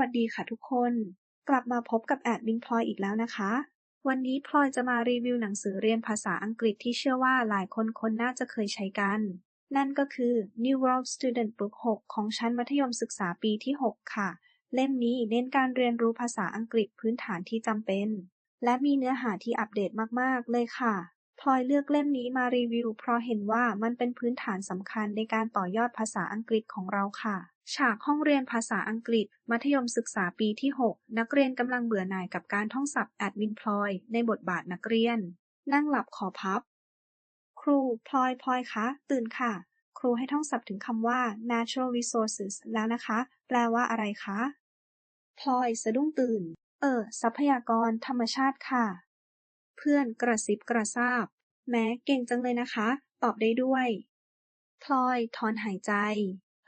วัสดีค่ะทุกคน กลับมาพบกับแอดมินพลอยอีกแล้วนะคะ วันนี้พลอยจะมารีวิวหนังสือเรียนภาษาอังกฤษที่เชื่อว่าหลายคนคนน่าจะเคยใช้กัน นั่นก็คือ New World Student Book 6 ของชั้นมัธยมศึกษาปีที่ 6 ค่ะ เล่มนี้เน้นการเรียนรู้ภาษาอังกฤษพื้นฐานที่จำเป็น และมีเนื้อหาที่อัปเดตมากๆเลยค่ะ พลอยเลือกเล่มนี้มารีวิวเพราะเห็นว่ามันเป็นพื้นฐานสำคัญในการต่อยอดภาษาอังกฤษของเราค่ะ ฉากห้องเรียนภาษาอังกฤษ มัธยมศึกษาปีที่ 6 นักเรียนกำลังเบื่อหน่ายกับการท่องศัพท์แอดมินพลอย ในบทบาทนักเรียน นั่งหลับขอพับ ครูพลอยพลอยคะ ตื่นค่ะ ครูให้ท่องศัพท์ถึงคำว่า natural resources แล้วนะคะ แปลว่าอะไรคะพลอยสะดุ้งตื่น เออ ทรัพยากรธรรมชาติค่ะ เพื่อนกระซิบกระซาบ แม้เก่งจังเลยนะคะ ตอบได้ด้วย พลอยถอนหายใจ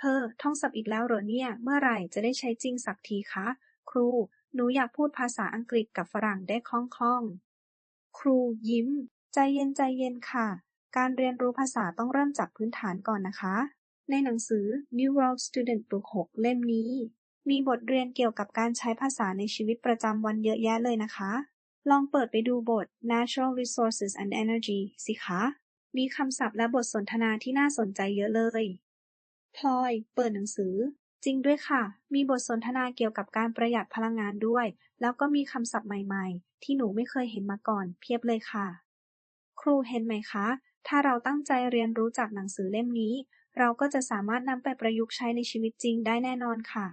เฮ้อ ท่องศัพท์อีกแล้วเหรอเนี่ย เมื่อไหร่จะได้ใช้จริงสักทีคะ ครู หนูอยากพูดภาษาอังกฤษกับฝรั่งได้คล่องๆ ครูยิ้ม ใจเย็นใจเย็นค่ะ การเรียนรู้ภาษาต้องเริ่มจากพื้นฐานก่อนนะคะ ในหนังสือ New World Student Book 6 เล่มนี้มีบทเรียนเกี่ยวกับการใช้ภาษาในชีวิตประจำวันเยอะแยะเลยนะคะ ลองเปิดไปดูบท Natural Resources and Energy สิคะ มีคำศัพท์และบทสนทนาที่น่าสนใจเยอะเลย พลอย เปิดหนังสือ จริงด้วยค่ะ มีบทสนทนาเกี่ยวกับการประหยัดพลังงานด้วย แล้วก็มีคำศัพท์ใหม่ๆ ที่หนูไม่เคยเห็นมาก่อน เพียบเลยค่ะ ครูเห็นไหมคะ ถ้าเราตั้งใจเรียนรู้จากหนังสือเล่มนี้ เราก็จะสามารถนำไปประยุกต์ใช้ในชีวิตจริงได้แน่นอนค่ะ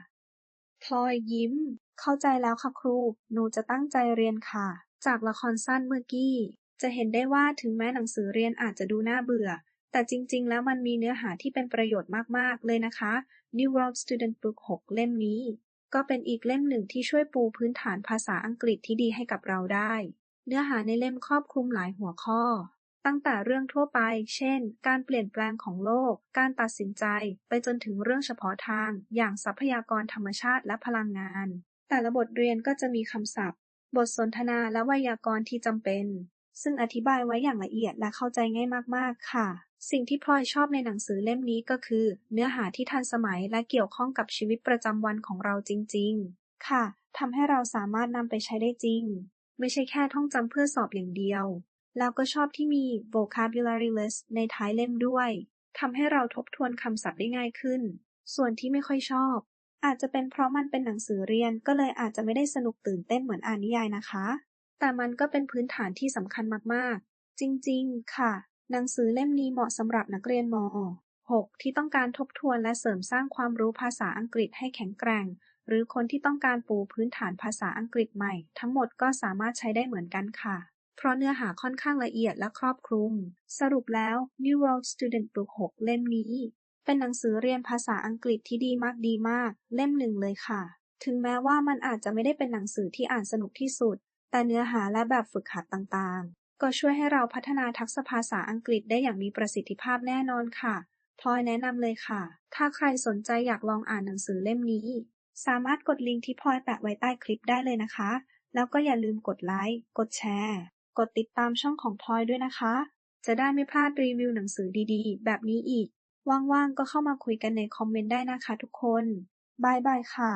พลอยยิ้ม เข้าใจแล้วค่ะครู หนูจะตั้งใจเรียนค่ะ จากละครสั้นเมื่อกี้ จะเห็นได้ว่าถึงแม้หนังสือเรียนอาจจะดูน่าเบื่อ แต่จริง ๆ แล้วมันมีเนื้อหาที่เป็นประโยชน์มาก ๆ เลยนะคะ New World Student Book 6 เล่มนี้ ก็เป็นอีกเล่มหนึ่งที่ช่วยปูพื้นฐานภาษาอังกฤษที่ดีให้กับเราได้ เนื้อหาในเล่มครอบคลุมหลายหัวข้อ ตั้งแต่เรื่องทั่วไป เช่น การเปลี่ยนแปลงของโลก การตัดสินใจ ไปจนถึงเรื่องเฉพาะทาง อย่างทรัพยากรธรรมชาติและพลังงาน แต่ละบทเรียนก็จะมีคำศัพท์ บทสนทนาและไวยากรณ์ที่จำเป็น ซึ่งอธิบายไว้อย่างละเอียดและเข้าใจง่ายมาก ๆ ค่ะ สิ่งที่พลอยชอบในหนังสือเล่มนี้ก็คือ เนื้อหาที่ทันสมัยและเกี่ยวข้องกับชีวิตประจำวันของเราจริง ๆ ค่ะทำให้เราสามารถนำไปใช้ได้จริง ไม่ใช่แค่ท่องจำเพื่อสอบอย่างเดียว แล้วก็ชอบที่มี vocabulary list ในท้ายเล่มด้วย ทำให้เราทบทวนคำศัพท์ได้ง่ายขึ้น ส่วนที่ไม่ค่อยชอบ อาจจะเป็นเพราะมันเป็นหนังสือเรียนก็เลยอาจจะไม่ได้สนุกตื่นเต้นเหมือนอ่านนิยายนะคะ แต่มันก็เป็นพื้นฐานที่สำคัญมากๆ จริงๆ ค่ะ หนังสือเล่มนี้เหมาะสำหรับนักเรียนม .6 ที่ต้องการทบทวนและเสริมสร้างความรู้ภาษาอังกฤษให้แข็งแกร่ง หรือคนที่ต้องการปูพื้นฐานภาษาอังกฤษใหม่ ทั้งหมดก็สามารถใช้ได้เหมือนกันค่ะ เพราะเนื้อหาค่อนข้างละเอียดและครอบคลุม สรุปแล้ว New World Student Book 6 เล่มนี้ เป็นหนังสือเรียนภาษาอังกฤษที่ดีมากดีมาก เล่มหนึ่งเลยค่ะ ถึงแม้ว่ามันอาจจะไม่ได้เป็นหนังสือที่อ่านสนุกที่สุด แต่เนื้อหาและแบบฝึกหัดต่างๆ ก็ช่วยให้เราพัฒนาทักษะภาษาอังกฤษได้อย่างมีประสิทธิภาพแน่นอนค่ะพลอยแนะนำเลยค่ะ ถ้าใครสนใจอยากลองอ่านหนังสือเล่มนี้ สามารถกดลิงก์ที่พลอยแปะไว้ใต้คลิปได้เลยนะคะ แล้วก็อย่าลืมกดไลค์ กดแชร์ กดติดตามช่องของพลอยด้วยนะคะ จะได้ไม่พลาดรีวิวหนังสือดีๆ แบบนี้อีก ว่างๆ ก็เข้ามาคุยกันในคอมเมนต์ได้นะคะทุกคน บายบายค่ะ